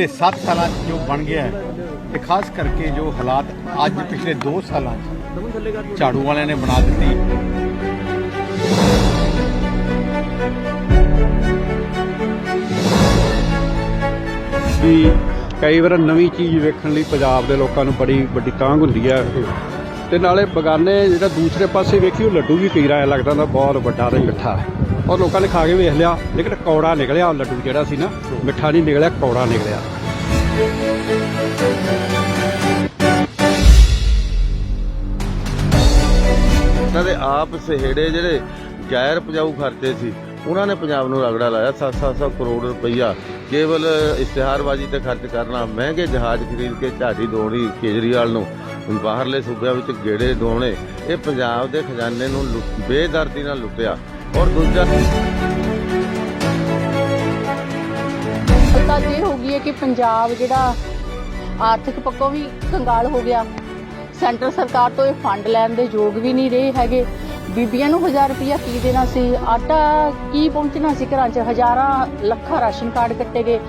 ਪਿਛਲੇ 7 ਸਾਲਾਂ 'ਚ ਜੋ ਬਣ ਗਿਆ ਹੈ ਤੇ ਖਾਸ ਕਰਕੇ ਜੋ ਹਾਲਾਤ ਅੱਜ ਪਿਛਲੇ 2 ਸਾਲਾਂ 'ਚ ਝਾੜੂ ਵਾਲਿਆਂ ਨੇ ਬਣਾ ਦਿੱਤੀ। ਵੀ ਕਈ ਵਾਰ ਨਵੀਂ ਚੀਜ਼ ਵੇਖਣ ਲਈ ਪੰਜਾਬ ਦੇ ਲੋਕਾਂ ਨੂੰ ਬੜੀ ਵੱਡੀ ਤਾਂਗ ਹੁੰਦੀ ਹੈ। ਤੇ ਨਾਲੇ ਬਗਾਨੇ ਜਿਹੜਾ ਦੂਸਰੇ ਪਾਸੇ ਵੇਖੀ, ਉਹ ਲੱਡੂ ਵੀ ਕਈ ਰਾਇ ਲੱਗਦਾ ਹੁੰਦਾ ਬਹੁਤ ਵੱਡਾ ਤੇ ਮਿੱਠਾ ਔਰ ਲੋਕਾਂ ਨੇ ਖਾ ਕੇ ਵੇਖ ਲਿਆ, ਲੇਕਿਨ ਕੌੜਾ ਨਿਕਲਿਆ ਉਹ ਲੱਡੂ ਜਿਹੜਾ ਸੀ ਨਾ, ਮਿੱਠਾ ਨਹੀਂ ਨਿਕਲਿਆ, ਕੌੜਾ ਨਿਕਲਿਆ। ਉਹਨਾਂ ਦੇ ਆਪ ਸਹੇੜੇ ਜਿਹੜੇ ਗੈਰ ਪਜਾਊ ਖਰਚੇ ਸੀ, ਉਹਨਾਂ ਨੇ ਪੰਜਾਬ ਨੂੰ ਰਗੜਾ ਲਾਇਆ 7-7 ਕਰੋੜ ਰੁਪਈਆ ਕੇਵਲ ਇਸ਼ਤਿਹਾਰਬਾਜ਼ੀ ਤੇ ਖਰਚ ਕਰਨਾ, ਮਹਿੰਗੇ ਜਹਾਜ਼ ਖਰੀਦ ਕੇ ਝਾੜੀ ਦੋਣੀ ਕੇਜਰੀਵਾਲ ਨੂੰ। ਬਾਹਰਲੇ ਸੂਬਿਆਂ ਵਿੱਚ ਗੇੜੇ ਦੋਣੇ, ਇਹ ਪੰਜਾਬ ਦੇ ਖਜ਼ਾਨੇ ਨੂੰ ਬੇਦਰਦੀ ਨਾਲ ਲੁੱਟਿਆ। ਔਰ ਦੂਜਾ ਪਤਾ ਇਹ ਹੋ ਗਈ ਹੈ ਕਿ ਪੰਜਾਬ ਜਿਹੜਾ ਆਰਥਿਕ ਪੱਖੋਂ ਵੀ ਕੰਗਾਲ ਹੋ ਗਿਆ। ਸੈਂਟਰ ਸਰਕਾਰ ਤੋਂ ਇਹ ਫੰਡ ਲੈਣ ਦੇ ਯੋਗ ਵੀ ਨਹੀਂ ਰਹੇ ਹੈਗੇ। ਬੀਬੀਆਂ ਨੂੰ 1000 ਰੁਪਇਆ ਕੀ ਦੇਣਾ ਸੀ? ਆਟਾ ਕੀ ਪਹੁੰਚਣਾ ਸੀ ਘਰਾਂ 'ਚ? ਹਜ਼ਾਰਾਂ ਲੱਖਾਂ ਰਾਸ਼ਨ ਕਾਰਡ ਕੱਟੇ ਗਏ।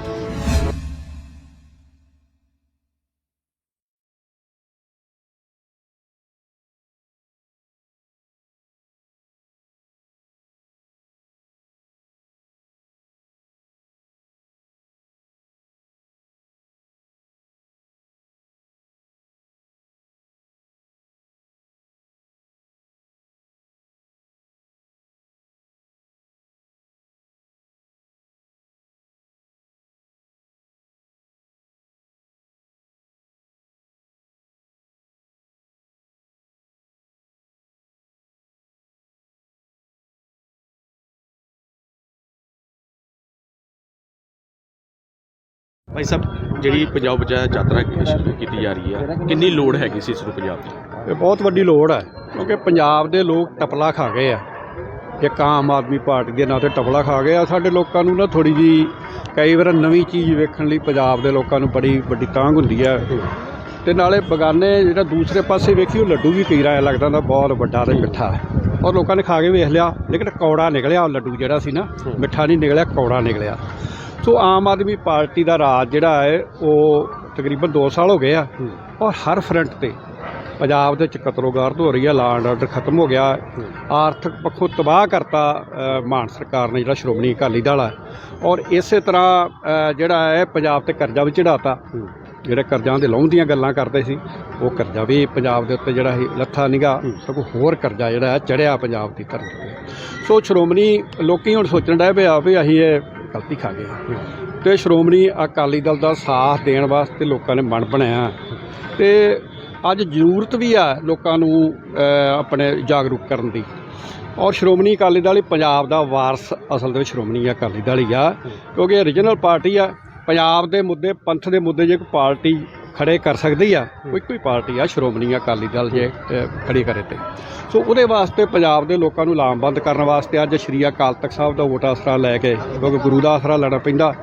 ਭਾਈ ਸਾਹਿਬ, ਜਿਹੜੀ ਪੰਜਾਬ ਬਚਾ ਯਾਤਰਾ ਸ਼ੁਰੂ ਕੀਤੀ ਜਾ ਰਹੀ ਹੈ ਕਿੰਨੀ ਲੋੜ ਹੈਗੀ ਸੀ ਇਸ ਨੂੰ ਪੰਜਾਬ ਦੀ? ਇਹ ਬਹੁਤ ਵੱਡੀ ਲੋੜ ਹੈ, ਕਿਉਂਕਿ ਪੰਜਾਬ ਦੇ ਲੋਕ ਟਪਲਾ ਖਾ ਗਏ ਆ। ਇੱਕ ਆਮ ਆਦਮੀ ਪਾਰਟੀ ਦੇ ਨਾਂ ਤੇ ਟਪਲਾ ਖਾ ਗਏ ਆ। ਸਾਡੇ ਲੋਕਾਂ ਨੂੰ ਨਾ ਥੋੜੀ ਜੀ ਕਈ ਵਾਰ ਨਵੀਂ ਚੀਜ਼ ਵੇਖਣ ਲਈ ਪੰਜਾਬ ਦੇ ਲੋਕਾਂ ਨੂੰ ਬੜੀ ਵੱਡੀ ਤਾਂਗ ਹੁੰਦੀ ਹੈ ਤੇ ਨਾਲੇ ਬਗਾਨੇ ਜਿਹੜਾ ਦੂਸਰੇ ਪਾਸੇ ਵੇਖੀ ਉਹ ਲੱਡੂ ਵੀ ਕਈ ਰਾਇ ਲੱਗਦਾ ਹੁੰਦਾ, ਬਹੁਤ ਵੱਡਾ ਤੇ ਮਿੱਠਾ। ਔਰ ਲੋਕਾਂ ਨੇ ਖਾ ਕੇ ਵੇਖ ਲਿਆ, ਲੇਕਿਨ ਕੌੜਾ ਨਿਕਲਿਆ, ਉਹ ਲੱਡੂ ਜਿਹੜਾ ਸੀ ਨਾ, ਮਿੱਠਾ ਨਹੀਂ ਨਿਕਲਿਆ, ਕੌੜਾ ਨਿਕਲਿਆ। ਸੋ ਆਮ ਆਦਮੀ ਪਾਰਟੀ ਦਾ ਰਾਜ ਜਿਹੜਾ ਹੈ ਉਹ ਤਕਰੀਬਨ 2 ਸਾਲ ਹੋ ਗਏ ਆ। ਔਰ ਹਰ ਫਰੰਟ ਤੇ ਪੰਜਾਬ ਦੇ ਵਿੱਚ ਕਤਲੋਗਾਰਦ ਹੋ ਰਹੀ ਹੈ ਲਾ ਐਂਡ ਆਰਡਰ ਖਤਮ ਹੋ ਗਿਆ। ਆਰਥਿਕ ਪੱਖੋਂ ਤਬਾਹ ਕਰਤਾ ਮਾਨ ਸਰਕਾਰ ਨੇ ਜਿਹੜਾ ਸ਼੍ਰੋਮਣੀ ਅਕਾਲੀ ਦਲ ਹੈ ਔਰ ਇਸੇ ਤਰ੍ਹਾਂ ਜਿਹੜਾ ਹੈ ਪੰਜਾਬ ਤੇ ਕਰਜ਼ਾ ਵੀ ਚੜਾਤਾ ਜਿਹੜੇ ਕਰਜ਼ਾਂ ਦੇ ਲਾਉਣ ਦੀਆਂ ਗੱਲਾਂ ਕਰਦੇ ਸੀ ਉਹ ਕਰਜ਼ਾ ਵੀ ਪੰਜਾਬ ਦੇ ਉੱਤੇ ਜਿਹੜਾ ਲੱਥਾ ਨਿਗਾ। ਸਗੋਂ ਹੋਰ ਕਰਜ਼ਾ ਜਿਹੜਾ ਹੈ ਚੜਿਆ ਪੰਜਾਬ ਦੀ ਧਰਤੀ ਤੇ। ਸੋ ਸ਼੍ਰੋਮਣੀ ਲੋਕੀ ਹੁਣ ਸੋਚਣ ਡਏ ਪਿਆ ਵੀ ਅਸੀਂ ਇਹ ਗਲਤੀ ਖਾ ਗਏ ਤੇ ਸ਼੍ਰੋਮਣੀ ਅਕਾਲੀ ਦਲ ਦਾ ਸਾਥ ਦੇਣ ਵਾਸਤੇ ਲੋਕਾਂ ਨੇ ਮਨ ਬਣਾਇਆ। ਤੇ ਅੱਜ ਜ਼ਰੂਰਤ ਵੀ ਆ ਲੋਕਾਂ ਨੂੰ ਆਪਣੇ ਜਾਗਰੂਕ ਕਰਨ ਦੀ। ਔਰ ਸ਼੍ਰੋਮਣੀ ਅਕਾਲੀ ਦਲ ਹੀ ਪੰਜਾਬ ਦਾ ਵਾਰਸ ਅਸਲ ਦੇ ਵਿੱਚ ਸ਼੍ਰੋਮਣੀ ਅਕਾਲੀ ਦਲ ਹੀ ਆ। ਕਿਉਂਕਿ ਇਹ ਰੀਜਨਲ ਪਾਰਟੀ ਆ। ਪੰਜਾਬ ਦੇ ਮੁੱਦੇ, ਪੰਥ ਦੇ ਮੁੱਦੇ ਜੇ ਕੋਈ ਪਾਰਟੀ ਖੜੇ ਕਰ ਸਕਦੀ ਆ। ਕੋਈ ਕੋਈ ਪਾਰਟੀ ਆ ਸ਼੍ਰੋਮਣੀ ਅਕਾਲੀ ਦਲ ਜੇ ਅ, ਖੜੀ ਕਰੇ ਤੇ। ਸੋ ਉਹਦੇ ਵਾਸਤੇ ਪੰਜਾਬ ਦੇ ਲੋਕਾਂ ਨੂੰ ਲਾਮਬੰਦ ਕਰਨ ਵਾਸਤੇ ਅੱਜ ਸ਼੍ਰੀ ਅਕਾਲ ਤਖਤ ਸਾਹਿਬ ਦਾ ਵੋਟ ਆਸਰਾ ਲੈ ਕੇ ਕਿਉਂਕਿ ਗੁਰੂ ਦਾ ਆਸਰਾ ਲੈਣਾ ਪੈਂਦਾ।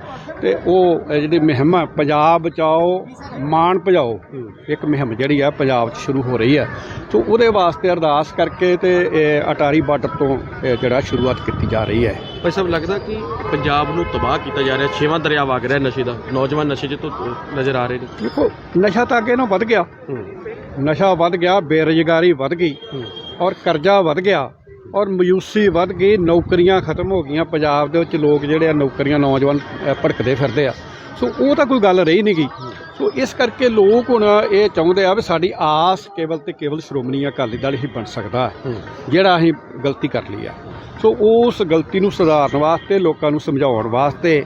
ਤੇ ਉਹ ਜਿਹੜੀ ਮੁਹਿੰਮ ਆ ਪੰਜਾਬ ਬਚਾਓ ਮਾਣ ਭਜਾਓ ਇੱਕ ਮੁਹਿੰਮ ਜਿਹੜੀ ਆ ਪੰਜਾਬ 'ਚ ਸ਼ੁਰੂ ਹੋ ਰਹੀ ਹੈ ਸੋ ਉਹਦੇ ਵਾਸਤੇ ਅਰਦਾਸ ਕਰਕੇ ਤੇ ਇਹ ਅਟਾਰੀ ਬਾਰਡਰ ਤੋਂ ਇਹ ਜਿਹੜਾ ਸ਼ੁਰੂਆਤ ਕੀਤੀ ਜਾ ਰਹੀ ਹੈ। ਭਾਈ ਸਾਹਿਬ ਲੱਗਦਾ ਕਿ ਪੰਜਾਬ ਨੂੰ ਤਬਾਹ ਕੀਤਾ ਜਾ ਰਿਹਾ ਛੇਵਾਂ ਦਰਿਆ ਵਗ ਰਿਹਾ ਨਸ਼ੇ ਦਾ ਨੌਜਵਾਨ ਨਸ਼ੇ 'ਚ ਤੋਂ ਨਜ਼ਰ ਆ ਰਹੇ ਨੇ। ਦੇਖੋ ਨਸ਼ਾ ਤਾਂ ਅੱਗੇ ਨਾਲੋਂ ਵੱਧ ਗਿਆ। ਨਸ਼ਾ ਵੱਧ ਗਿਆ ਬੇਰੁਜ਼ਗਾਰੀ ਵੱਧ ਗਈ ਔਰ ਕਰਜ਼ਾ ਵੱਧ ਗਿਆ। ਔਰ ਮਯੂਸੀ ਵੱਧ ਗਈ ਨੌਕਰੀਆਂ ਖਤਮ ਹੋ ਗਈਆਂ ਪੰਜਾਬ ਦੇ ਵਿੱਚ ਲੋਕ ਜਿਹੜੇ ਆ ਨੌਕਰੀਆਂ ਨੌਜਵਾਨ ਭੜਕਦੇ ਫਿਰਦੇ ਆ। ਸੋ ਉਹ ਤਾਂ ਕੋਈ ਗੱਲ ਰਹੀ ਨਹੀਂ ਗਈ ਸੋ ਇਸ ਕਰਕੇ ਲੋਕ ਹੁਣ ਇਹ ਚਾਹੁੰਦੇ ਆ ਵੀ ਸਾਡੀ ਆਸ ਕੇਵਲ ਤੇ ਕੇਵਲ ਸ਼੍ਰੋਮਣੀ ਅਕਾਲੀ ਦਲ ਹੀ ਬਣ ਸਕਦਾ ਹੈ। ਜਿਹੜਾ ਅਸੀਂ ਗਲਤੀ ਕਰ ਲਈ ਆ। ਸੋ ਉਸ ਗਲਤੀ ਨੂੰ ਸੁਧਾਰਨ ਵਾਸਤੇ ਲੋਕਾਂ ਨੂੰ ਸਮਝਾਉਣ ਵਾਸਤੇ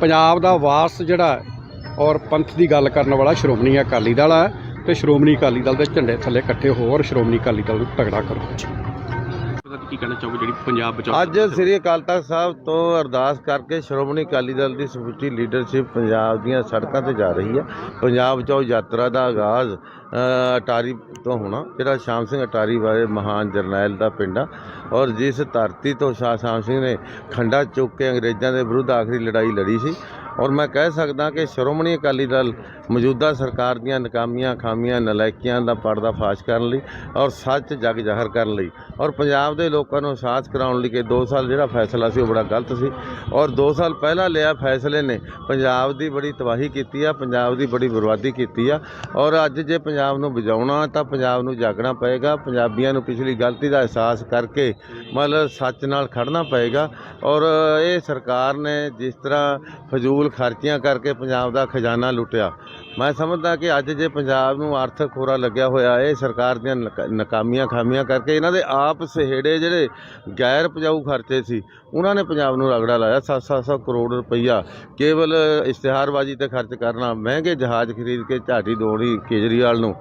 ਪੰਜਾਬ ਦਾ ਵਾਰਸ ਜਿਹੜਾ ਹੈ ਔਰ ਪੰਥ ਦੀ ਗੱਲ ਕਰਨ ਵਾਲਾ ਸ਼੍ਰੋਮਣੀ ਅਕਾਲੀ ਦਲ ਹੈ ਤੇ ਸ਼੍ਰੋਮਣੀ ਅਕਾਲੀ ਦਲ ਦੇ ਝੰਡੇ ਥੱਲੇ ਇਕੱਠੇ ਹੋਰ ਸ਼੍ਰੋਮਣੀ ਅਕਾਲੀ ਦਲ ਨੂੰ ਤਗੜਾ ਕਰੋ। ਕੀ ਕਹਿਣਾ ਚਾਹੋਗੇ ਜਿਹੜੀ ਪੰਜਾਬ ਬਚਾਓ ਅੱਜ ਸ੍ਰੀ ਅਕਾਲ ਤਖਤ ਸਾਹਿਬ ਤੋਂ ਅਰਦਾਸ ਕਰਕੇ ਸ਼੍ਰੋਮਣੀ ਅਕਾਲੀ ਦਲ ਦੀ ਸਮੁੱਚੀ ਲੀਡਰਸ਼ਿਪ ਪੰਜਾਬ ਦੀਆਂ ਸੜਕਾਂ ਤੇ ਜਾ ਰਹੀ ਹੈ। ਪੰਜਾਬ ਚੋਂ ਯਾਤਰਾ ਦਾ ਆਗਾਜ਼ ਅਟਾਰੀ ਤੋਂ ਹੋਣਾ, ਜਿਹੜਾ ਸ਼ਾਮ ਸਿੰਘ ਅਟਾਰੀ ਵਾਲੇ ਮਹਾਨ ਜਰਨੈਲ ਦਾ ਪਿੰਡ ਆ। ਔਰ ਜਿਸ ਧਰਤੀ ਤੋਂ ਸ਼ਾਹ ਸ਼ਾਮ ਸਿੰਘ ਨੇ ਖੰਡਾ ਚੁੱਕ ਕੇ ਅੰਗਰੇਜ਼ਾਂ ਦੇ ਵਿਰੁੱਧ ਆਖਰੀ ਲੜਾਈ ਲੜੀ ਸੀ ਔਰ ਮੈਂ ਕਹਿ ਸਕਦਾ ਕਿ ਸ਼੍ਰੋਮਣੀ ਅਕਾਲੀ ਦਲ ਮੌਜੂਦਾ ਸਰਕਾਰ ਦੀਆਂ ਨਕਾਮੀਆਂ, ਖਾਮੀਆਂ, ਨਲਾਇਕੀਆਂ ਦਾ ਪਰਦਾ ਫਾਸ਼ ਕਰਨ ਲਈ ਔਰ ਸੱਚ ਜਗ ਜ਼ਾਹਰ ਕਰਨ ਲਈ ਔਰ ਪੰਜਾਬ ਦੇ ਲੋਕਾਂ ਨੂੰ ਅਹਿਸਾਸ ਕਰਾਉਣ ਲਈ ਕਿ 2 ਸਾਲ ਜਿਹੜਾ ਫੈਸਲਾ ਸੀ ਉਹ ਬੜਾ ਗਲਤ ਸੀ ਔਰ 2 ਸਾਲ ਪਹਿਲਾਂ ਲਿਆ ਫੈਸਲੇ ਨੇ, ਪੰਜਾਬ ਦੀ ਬੜੀ ਤਬਾਹੀ ਕੀਤੀ ਆ, ਪੰਜਾਬ ਦੀ ਬੜੀ ਬਰਬਾਦੀ ਕੀਤੀ ਆ ਔਰ ਅੱਜ ਜੇ ਪੰਜਾਬ ਨੂੰ ਬਚਾਉਣਾ ਤਾਂ ਪੰਜਾਬ ਨੂੰ ਜਾਗਣਾ ਪਏਗਾ, ਪੰਜਾਬੀਆਂ ਨੂੰ ਪਿਛਲੀ ਗਲਤੀ ਦਾ ਅਹਿਸਾਸ ਕਰਕੇ ਮਤਲਬ ਸੱਚ ਨਾਲ ਖੜਨਾ ਪਏਗਾ ਔਰ ਇਹ ਸਰਕਾਰ ਨੇ ਜਿਸ ਤਰ੍ਹਾਂ ਫਜ਼ੂਲ ਖਰਚੀਆਂ ਕਰਕੇ ਪੰਜਾਬ ਦਾ ਖਜ਼ਾਨਾ ਲੁੱਟਿਆ। ਮੈਂ ਸਮਝਦਾ ਕਿ ਅੱਜ ਜੇ ਪੰਜਾਬ ਨੂੰ ਆਰਥਿਕ ਖੋਰਾ ਲੱਗਿਆ ਹੋਇਆ, ਇਹ ਸਰਕਾਰ ਦੀਆਂ ਨਕ- ਨਾਕਾਮੀਆਂ ਖਾਮੀਆਂ ਕਰਕੇ ਇਹਨਾਂ ਦੇ ਆਪ ਸਹੇੜੇ ਜਿਹੜੇ ਗੈਰ ਪਜਾਊ ਖਰਚੇ ਸੀ, ਉਹਨਾਂ ਨੇ ਪੰਜਾਬ ਨੂੰ ਰਗੜਾ ਲਾਇਆ 7-700 ਕਰੋੜ ਰੁਪਈਆ। ਕੇਵਲ ਇਸ਼ਤਿਹਾਰਬਾਜ਼ੀ ਤੇ ਖਰਚ ਕਰਨਾ, ਮਹਿੰਗੇ ਜਹਾਜ਼ ਖਰੀਦ ਕੇ ਝਾਟੀ ਦੋਣੀ ਕੇਜਰੀਵਾਲ ਨੂੰ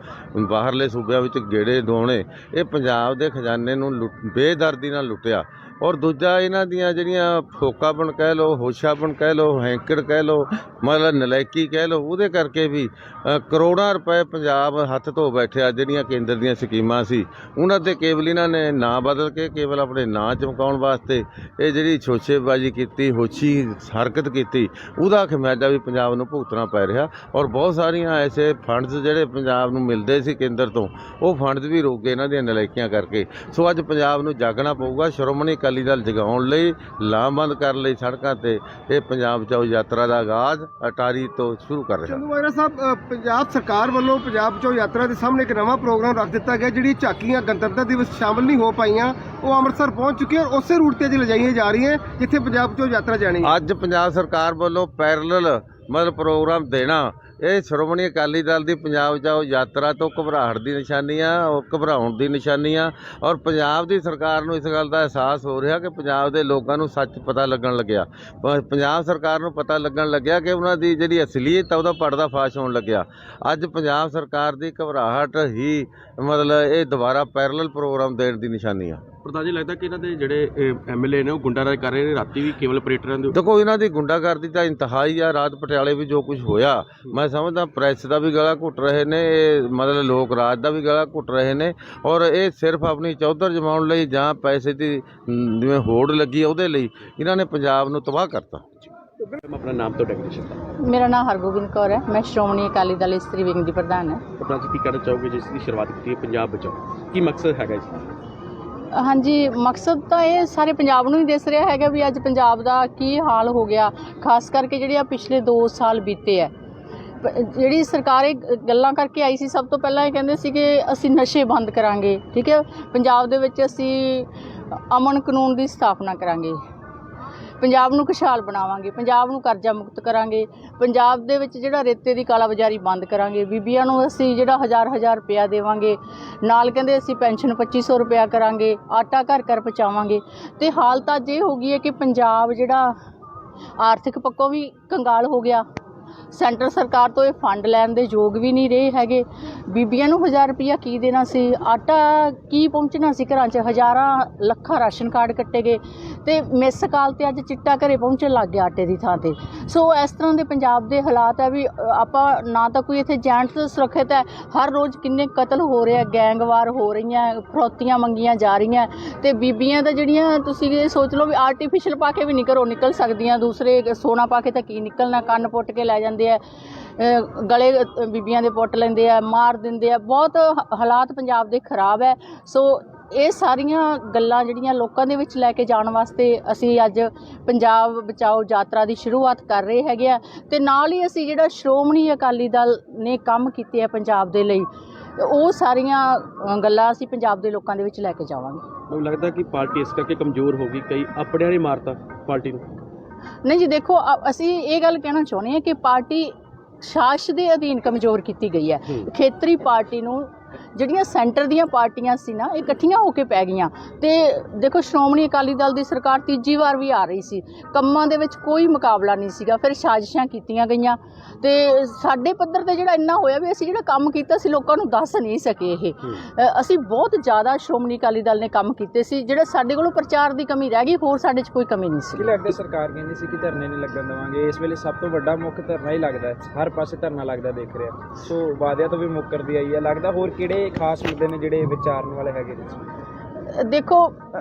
ਬਾਹਰਲੇ ਸੂਬਿਆਂ ਵਿੱਚ ਗੇੜੇ ਦੋਣੇ ਇਹ ਪੰਜਾਬ ਦੇ ਖਜ਼ਾਨੇ ਨੂੰ ਲੁੱਟ- ਬੇਦਰਦੀ ਨਾਲ ਲੁੱਟਿਆ। ਔਰ ਦੂਜਾ ਇਹਨਾਂ ਦੀਆਂ ਜਿਹੜੀਆਂ ਫੋਕਾਪਣ ਕਹਿ ਲਓ ਹੋਸ਼ਾਪਣ ਕਹਿ ਲਓ, ਹੈਂਕੜ ਕਹਿ ਲਓ, ਮਤਲਬ ਨਲਾਇਕੀ ਕਹਿ ਲਓ, ਉਹਦੇ ਕਰਕੇ ਵੀ ਕਰੋੜਾਂ ਰੁਪਏ ਪੰਜਾਬ ਹੱਥ ਤੋਂ ਬੈਠਿਆ ਜਿਹੜੀਆਂ ਕੇਂਦਰ ਦੀਆਂ ਸਕੀਮਾਂ ਸੀ। ਉਹਨਾਂ ਤੇ ਕੇਵਲ ਇਹਨਾਂ ਨੇ ਨਾਂ ਬਦਲ ਕੇ, ਕੇਵਲ ਆਪਣੇ ਨਾਂ ਚਮਕਾਉਣ ਵਾਸਤੇ ਇਹ ਜਿਹੜੀ ਛੋਛੇਬਾਜ਼ੀ ਕੀਤੀ ਹੋਛੀ ਹਰਕਤ ਕੀਤੀ, ਉਹਦਾ ਖਮਿਆਜਾ ਵੀ ਪੰਜਾਬ ਨੂੰ ਭੁਗਤਣਾ ਪੈ ਰਿਹਾ। ਔਰ ਬਹੁਤ ਸਾਰੀਆਂ ਐਸੇ ਫੰਡਸ ਜਿਹੜੇ ਪੰਜਾਬ ਨੂੰ ਮਿਲਦੇ ਸੀ ਕੇਂਦਰ ਤੋਂ, ਉਹ ਫੰਡਸ ਵੀ ਰੋਕ ਗਏ ਇਹਨਾਂ ਦੀਆਂ ਨਲਾਇਕੀਆਂ ਕਰਕੇ। ਸੋ ਅੱਜ ਪੰਜਾਬ ਨੂੰ ਜਾਗਣਾ ਪਊਗਾ, ਸ਼੍ਰੋਮਣੀ ਅਕਾਲੀ ਦਲ ਜਗਾਉਣ ਲਈ ਲਾਮਬੰਦ ਕਰਨ ਲਈ ਸੜਕਾਂ ਤੇ ਇਹ ਪੰਜਾਬ ਚਾਓ ਯਾਤਰਾ ਦਾ ਆਗਾਜ਼ ਅਟਾਰੀ ਤੋਂ ਸ਼ੁਰੂ ਕਰ ਰਿਹਾ। ਚੰਦੂ ਮਾਜਰਾ ਸਾਹਿਬ ਅ, ਪੰਜਾਬ ਸਰਕਾਰ ਵੱਲੋਂ ਪੰਜਾਬ ਚੋਂ ਯਾਤਰਾ ਦੇ ਸਾਹਮਣੇ ਇੱਕ ਨਵਾਂ ਪ੍ਰੋਗਰਾਮ ਰੱਖ ਦਿੱਤਾ ਗਿਆ ਜਿਹੜੀ ਝਾਕੀਆਂ ਗਣਤੰਤਰ ਦਿਵਸ ਸ਼ਾਮਲ ਨਹੀਂ ਹੋ ਪਾਈਆਂ ਉਹ ਅੰਮ੍ਰਿਤਸਰ ਪਹੁੰਚ ਚੁੱਕੀਆਂ ਔਰ ਉਸੇ ਰੂਟ ਤੇ ਅੱਜ ਲਿਜਾਈਆਂ ਜਾ ਰਹੀਆਂ ਜਿੱਥੇ ਪੰਜਾਬ ਚੋਂ ਯਾਤਰਾ ਜਾਣੀ ਹੈ। ਅੱਜ ਪੰਜਾਬ ਸਰਕਾਰ ਵੱਲੋਂ ਪੈਰਲਲ ਮਤਲਬ ਪ੍ਰੋਗਰਾਮ ਦੇਣਾ ਇਹ ਸ਼੍ਰੋਮਣੀ ਅਕਾਲੀ ਦਲ ਦੀ ਪੰਜਾਬ ਜਾਓ ਯਾਤਰਾ ਤੋਂ ਘਬਰਾਹਟ ਦੀ ਨਿਸ਼ਾਨੀ ਆ ਉਹ ਘਬਰਾਉਣ ਦੀ ਨਿਸ਼ਾਨੀ ਆ। ਔਰ ਪੰਜਾਬ ਦੀ ਸਰਕਾਰ ਨੂੰ ਇਸ ਗੱਲ ਦਾ ਅਹਿਸਾਸ ਹੋ ਰਿਹਾ ਕਿ ਪੰਜਾਬ ਦੇ ਲੋਕਾਂ ਨੂੰ ਸੱਚ ਪਤਾ ਲੱਗਣ ਲੱਗਿਆ। ਪੰਜਾਬ ਸਰਕਾਰ ਨੂੰ ਪਤਾ ਲੱਗਣ ਲੱਗਿਆ ਕਿ ਉਹਨਾਂ ਦੀ ਜਿਹੜੀ ਅਸਲੀਅਤ ਆ ਉਹਦਾ ਪਰਦਾ ਫਾਸ਼ ਹੋਣ ਲੱਗਿਆ। ਅੱਜ ਪੰਜਾਬ ਸਰਕਾਰ ਦੀ ਘਬਰਾਹਟ ਹੀ ਮਤਲਬ ਇਹ ਦੁਬਾਰਾ ਪੈਰਲਲ ਪ੍ਰੋਗਰਾਮ ਦੇਣ ਦੀ ਨਿਸ਼ਾਨੀ ਆ। ਪ੍ਰਧਾਨ ਜੀ ਲੱਗਦਾ ਕਿ ਇਹਨਾਂ ਦੇ ਜਿਹੜੇ ਐਮਐਲਏ ਨੇ ਉਹ ਗੁੰਡਾਰਾਜ ਕਰ ਰਹੇ ਨੇ ਰਾਤੀ ਵੀ ਕੇਵਲ ਆਪਰੇਟਰਾਂ ਦੇ ਦੇਖੋ ਇਹਨਾਂ ਦੀ ਗੁੰਡਾਗਰਦੀ ਤਾਂ ਇੰਤਹਾਈ ਆ ਰਾਤ ਪਟਿਆਲੇ ਵੀ ਜੋ ਕੁਝ ਹੋਇਆ। ਮੈਂ ਸਮਝਦਾ ਪ੍ਰੈਸ ਦਾ ਵੀ ਗਲਾ ਘੁੱਟ ਰਹੇ ਨੇ ਇਹ ਮਤਲਬ ਲੋਕ ਰਾਜ ਦਾ ਵੀ ਗਲਾ ਘੁੱਟ ਰਹੇ ਨੇ ਔਰ ਇਹ ਸਿਰਫ ਆਪਣੀ ਚੌਧਰ ਜਮਾਉਣ ਲਈ ਜਾਂ ਪੈਸੇ ਦੀ ਜਿਵੇਂ ਹੋੜ ਲੱਗੀ ਉਹਦੇ ਲਈ ਇਹਨਾਂ ਨੇ ਪੰਜਾਬ ਨੂੰ ਤਬਾਹ ਕਰਤਾ। ਮੈਂ ਆਪਣਾ ਨਾਮ ਤੋਂ ਡੈਕਲੇਸ਼ਨ ਦਾ। ਮੇਰਾ ਨਾਮ ਹਰਗੋਬਿੰਦ ਕੌਰ ਹੈ ਮੈਂ ਸ਼੍ਰੋਮਣੀ ਅਕਾਲੀ ਦਲ ਇਸਤਰੀ ਵਿੰਗ ਦੀ ਪ੍ਰਧਾਨ ਹਾਂ। ਆਪਣਾ ਜੀ ਕੀ ਕਹਿਣਾ ਚਾਹੋਗੇ ਜਿਸ ਦੀ ਸ਼ੁਰੂਆਤ ਕੀਤੀ ਹੈ ਪੰਜਾਬ ਬਚਾਓ? ਕੀ ਮਕਸਦ ਹੈਗਾ ਇਸ ਦਾ? ਹਾਂਜੀ ਮਕਸਦ ਤਾਂ ਇਹ ਸਾਰੇ ਪੰਜਾਬ ਨੂੰ ਹੀ ਦਿਸ ਰਿਹਾ ਹੈਗਾ ਵੀ ਅੱਜ ਪੰਜਾਬ ਦਾ ਕੀ ਹਾਲ ਹੋ ਗਿਆ ਖਾਸ ਕਰਕੇ ਜਿਹੜੇ ਆ ਪਿਛਲੇ 2 ਸਾਲ ਬੀਤੇ ਆ ਜਿਹੜੀ ਸਰਕਾਰ ਇਹ ਗੱਲਾਂ ਕਰਕੇ ਆਈ ਸੀ, ਸਭ ਤੋਂ ਪਹਿਲਾਂ ਇਹ ਕਹਿੰਦੇ ਸੀ ਕਿ ਅਸੀਂ ਨਸ਼ੇ ਬੰਦ ਕਰਾਂਗੇ, ਠੀਕ ਹੈ? ਪੰਜਾਬ ਦੇ ਵਿੱਚ ਅਸੀਂ ਅਮਨ ਕਾਨੂੰਨ ਦੀ ਸਥਾਪਨਾ ਕਰਾਂਗੇ। ਪੰਜਾਬ ਨੂੰ ਖੁਸ਼ਹਾਲ ਬਣਾਵਾਂਗੇ, ਪੰਜਾਬ ਨੂੰ ਕਰਜ਼ਾ ਮੁਕਤ ਕਰਾਂਗੇ। ਪੰਜਾਬ ਦੇ ਵਿੱਚ ਜਿਹੜਾ ਰੇਤੇ ਦੀ ਕਾਲਾਬਾਜ਼ਾਰੀ ਬੰਦ ਕਰਾਂਗੇ। ਬੀਬੀਆਂ ਨੂੰ ਅਸੀਂ ਜਿਹੜਾ ਹਜ਼ਾਰ ਹਜ਼ਾਰ ਰੁਪਇਆ ਦੇਵਾਂਗੇ। ਨਾਲ ਕਹਿੰਦੇ ਅਸੀਂ ਪੈਨਸ਼ਨ 2500 ਰੁਪਇਆ ਕਰਾਂਗੇ। ਆਟਾ ਘਰ ਘਰ ਪਹੁੰਚਾਵਾਂਗੇ। ਤੇ ਹਾਲਤ ਅੱਜ ਇਹ ਹੋ ਗਈ ਹੈ ਕਿ ਪੰਜਾਬ ਜਿਹੜਾ ਆਰਥਿਕ ਪੱਖੋਂ ਵੀ ਕੰਗਾਲ ਹੋ ਗਿਆ। ਸੈਂਟਰ ਸਰਕਾਰ ਤੋਂ ਇਹ ਫੰਡ ਲੈਣ ਦੇ ਯੋਗ ਵੀ ਨਹੀਂ ਰਹੇ ਹੈਗੇ। ਬੀਬੀਆਂ ਨੂੰ 1000 ਰੁਪਇਆ ਕੀ ਦੇਣਾ ਸੀ? ਆਟਾ ਕੀ ਪਹੁੰਚਣਾ ਸੀ ਘਰਾਂ 'ਚ? ਹਜ਼ਾਰਾਂ ਲੱਖਾਂ ਰਾਸ਼ਨ ਕਾਰਡ ਕੱਟੇ ਗਏ ਤੇ ਮਿਸ ਕਾਲ ਤੇ ਅੱਜ ਚਿੱਟਾ ਘਰੇ ਪਹੁੰਚਣ ਲੱਗ ਗਿਆ ਆਟੇ ਦੀ ਥਾਂ ਤੇ। ਸੋ ਇਸ ਤਰ੍ਹਾਂ ਦੇ ਪੰਜਾਬ ਦੇ ਹਾਲਾਤ ਹੈ ਵੀ ਆਪਾਂ ਨਾ ਤਾਂ ਕੋਈ ਇੱਥੇ ਜੈਂਟਸ ਸੁਰੱਖਿਅਤ ਹੈ, ਹਰ ਰੋਜ਼ ਕਿੰਨੇ ਕਤਲ ਹੋ ਰਹੇ ਆ ਗੈਂਗਵਾਰ ਹੋ ਰਹੀਆਂ, ਫਰੋਤੀਆਂ ਮੰਗੀਆਂ ਜਾ ਰਹੀਆਂ। ਤੇ ਬੀਬੀਆਂ ਤਾਂ ਜਿਹੜੀਆਂ, ਤੁਸੀਂ ਇਹ ਸੋਚ ਲਓ ਵੀ ਆਰਟੀਫੀਸ਼ੀਅਲ ਪਾ ਕੇ ਵੀ ਨਹੀਂ ਘਰੋਂ ਨਿਕਲ ਸਕਦੀਆਂ, ਦੂਸਰੇ ਸੋਨਾ ਪਾ ਕੇ ਤਾਂ ਕੀ ਨਿਕਲਣਾ, ਕੰਨ ਪੁੱਟ ਕੇ ਲੈ ਜਾਂਦੇ ਆ। ਗਲੇ ਬੀਬੀਆਂ ਦੇ ਪੁੱਟ ਲੈਂਦੇ ਆ, ਮਾਰ ਦਿੰਦੇ ਆ। ਬਹੁਤ ਹ- ਹਾਲਾਤ ਪੰਜਾਬ ਦੇ ਖਰਾਬ ਹੈ। ਸੋ ਇਹ ਸਾਰੀਆਂ ਗੱਲਾਂ ਜਿਹੜੀਆਂ ਲੋਕਾਂ ਦੇ ਵਿੱਚ ਲੈ ਕੇ ਜਾਣ ਵਾਸਤੇ ਅਸੀਂ ਅੱਜ ਪੰਜਾਬ ਬਚਾਓ ਯਾਤਰਾ ਦੀ ਸ਼ੁਰੂਆਤ ਕਰ ਰਹੇ ਹੈਗੇ ਆ ਤੇ ਨਾਲ ਹੀ ਅਸੀਂ ਜਿਹੜਾ ਸ਼੍ਰੋਮਣੀ ਅਕਾਲੀ ਦਲ ਨੇ ਕੰਮ ਕੀਤੇ ਆ ਪੰਜਾਬ ਦੇ ਲਈ ਉਹ ਸਾਰੀਆਂ ਗੱਲਾਂ ਅਸੀਂ ਪੰਜਾਬ ਦੇ ਲੋਕਾਂ ਦੇ ਵਿੱਚ ਲੈ ਕੇ ਜਾਵਾਂਗੇ। ਮੈਨੂੰ ਲੱਗਦਾ ਕਿ ਪਾਰਟੀ ਇਸ ਕਰਕੇ ਕਮਜ਼ੋਰ ਹੋ ਗਈ ਕਈ ਆਪਣਿਆਂ ਨੇ ਮਾਰਤਾ ਪਾਰਟੀ ਨੂੰ। ਨਹੀਂ ਜੀ ਦੇਖੋ ਅਸੀਂ ਇਹ ਗੱਲ ਕਹਿਣਾ ਚਾਹੁੰਦੇ ਹਾਂ ਕਿ ਪਾਰਟੀ ਸ਼ਾਸ ਦੇ ਅਧੀਨ ਕਮਜ਼ੋਰ ਕੀਤੀ ਗਈ ਹੂੰ। ਖੇਤਰੀ ਪਾਰਟੀ ਨੂੰ ਜਿਹੜੀਆਂ ਸੈਂਟਰ ਦੀਆਂ ਪਾਰਟੀਆਂ ਸੀ ਨਾ, ਇਹ ਇਕੱਠੀਆਂ ਹੋ ਕੇ ਪੈ ਗਈਆਂ। ਤੇ ਦੇਖੋ, ਸ਼੍ਰੋਮਣੀ ਅਕਾਲੀ ਦਲ ਦੀ ਸਰਕਾਰ ਤੀਜੀ ਵਾਰ ਵੀ ਆ ਰਹੀ ਸੀ। ਕੰਮਾਂ ਦੇ ਵਿੱਚ ਕੋਈ ਮੁਕਾਬਲਾ ਨਹੀਂ ਸੀਗਾ, ਫਿਰ ਸਾਜ਼ਿਸ਼ਾਂ ਕੀਤੀਆਂ ਗਈਆਂ। ਤੇ ਸਾਡੇ ਪੱਧਰ ਤੇ ਜਿਹੜਾ ਇੰਨਾ ਹੋਇਆ ਵੀ ਅਸੀਂ ਜਿਹੜਾ ਕੰਮ ਕੀਤਾ ਸੀ, ਲੋਕਾਂ ਨੂੰ ਦੱਸ ਨਹੀਂ ਸਕੇ ਇਹ। ਅਸੀਂ ਬਹੁਤ ਜ਼ਿਆਦਾ ਸ਼੍ਰੋਮਣੀ ਅਕਾਲੀ ਦਲ ਨੇ ਕੰਮ ਕੀਤੇ ਸੀ, ਜਿਹੜਾ ਸਾਡੇ ਕੋਲੋਂ ਪ੍ਰਚਾਰ ਦੀ ਕਮੀ ਰਹਿ ਗਈ, ਹੋਰ ਸਾਡੇ 'ਚ ਕੋਈ ਕਮੀ ਨਹੀਂ ਸੀ। ਕੀ ਲੱਗਦਾ ਸਰਕਾਰ ਕਹਿੰਦੀ ਸੀ ਕਿ ਧਰਨੇ ਨਹੀਂ ਲੱਗਣ ਦੇਵਾਂਗੇ? ਇਸ ਵੇਲੇ ਸਭ ਤੋਂ ਵੱਡਾ ਮੁੱਖ ਧਰਨਾ ਹੀ ਲੱਗਦਾ ਹਰ ਪਾਸੇ ਧਰਨਾ ਲੱਗਦਾ ਦੇਖ ਰਿਹਾ। ਸੋ ਵਾਅਦਿਆਂ ਤੋਂ ਵੀ ਮੁੱਕਰਦੀ ਆਈ ਹੈ। ਲੱਗਦਾ ਹੋਰ ਕਿਹੜੇ ਖਾਸ ਮੁੱਦੇ ਨੇ ਜਿਹੜੇ ਵਿਚਾਰਨ ਵਾਲੇ ਹੈਗੇ ਨੇ? ਦੇਖੋ,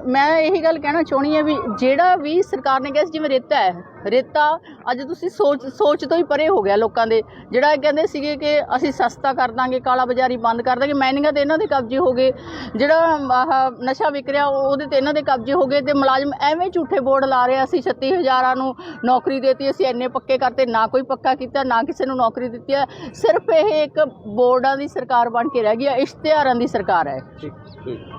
ਮੈਂ ਇਹੀ ਗੱਲ ਕਹਿਣਾ ਚਾਹੁੰਦੀ ਹਾਂ ਵੀ ਜਿਹੜਾ ਵੀ ਸਰਕਾਰ ਨੇ ਕਿਹਾ ਸੀ, ਜਿਵੇਂ ਰੇਤਾ ਹੈ, ਰੇਤਾ ਅੱਜ ਤੁਸੀਂ ਸੋਚ ਸੋਚ ਤੋਂ ਹੀ ਪਰੇ ਹੋ ਗਿਆ ਲੋਕਾਂ ਦੇ। ਜਿਹੜਾ ਇਹ ਕਹਿੰਦੇ ਸੀਗੇ ਕਿ ਅਸੀਂ ਸਸਤਾ ਕਰ ਦਾਂਗੇ, ਕਾਲਾ ਬਾਜ਼ਾਰੀ ਬੰਦ ਕਰ ਦਾਂਗੇ, ਮਾਈਨਿੰਗਾਂ ਤੇ ਇਹਨਾਂ ਦੇ ਕਬਜ਼ੇ ਹੋ ਗਏ। ਜਿਹੜਾ ਆਹ ਨਸ਼ਾ ਵਿਕ ਰਿਹਾ ਉਹਦੇ ਤੇ ਇਹਨਾਂ ਦੇ ਕਬਜ਼ੇ ਹੋ ਗਏ ਤੇ ਮੁਲਾਜ਼ਮ ਐਵੇਂ ਝੂਠੇ ਬੋਰਡ ਲਾ ਰਹੇ ਅਸੀਂ 36000 ਨੂੰ ਨੌਕਰੀ ਦੇਤੀ, ਅਸੀਂ ਇੰਨੇ ਪੱਕੇ ਕਰਤੇ, ਨਾ ਕੋਈ ਪੱਕਾ ਕੀਤਾ, ਨਾ ਕਿਸੇ ਨੂੰ ਨੌਕਰੀ ਦਿੱਤੀ ਹੈ। ਸਿਰਫ ਇਹ ਇੱਕ ਬੋਰਡਾਂ ਦੀ ਸਰਕਾਰ ਬਣ ਕੇ ਰਹਿ ਗਈ ਹੈ, ਇਸ਼ਤਿਹਾਰਾਂ ਦੀ ਸਰਕਾਰ ਹੈ। ਠੀਕ।